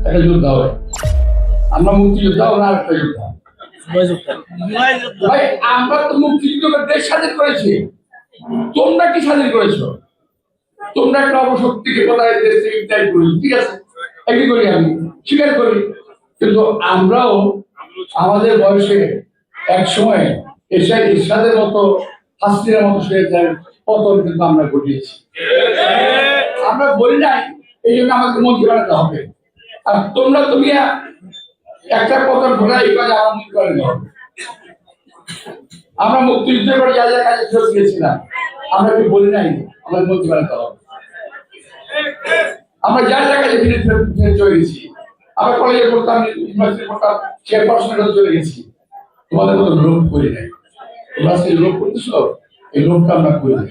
একটা যোদ্ধা হয় আমরা মুক্তিযোদ্ধা ওরা একটা যোদ্ধা ভাই আমরা তো মুক্তিযুদ্ধ দেশ স্বাধীন করেছি তোমরা কি স্বাধীন করেছ তোমরা একটা অপশক্তিকে কোথায় দেশ থেকে ঠিক আছে একই করি আমি স্বীকার করি কিন্তু আমরাও আমাদের বয়সে এক সময় এরশাদ ইরশাদের মতো হাসিনের মতো সে পতন কিন্তু আমরা ঘটিয়েছি আমরা বলি নাই এই জন্য আমাকে মন্ত্রী বানাতে হবে। আর তোমরা তুমি একটা ঘটাই কাজে আমার মুক্তিযুদ্ধের পরে যা যা কাজে ফেরত আমরা কি বলি নাই? আমাদের হবে। আমরা যা যা কাজে ফিরে চলে গেছি। আমরা কলেজে পড়তাম ইউনিভার্সিটি পড়তাম চলে গেছি। তোমাদের মতো লোভ করি নাই। তোমরা সেই লোভ করতেছো, এই লোভটা আমরা করি নাই।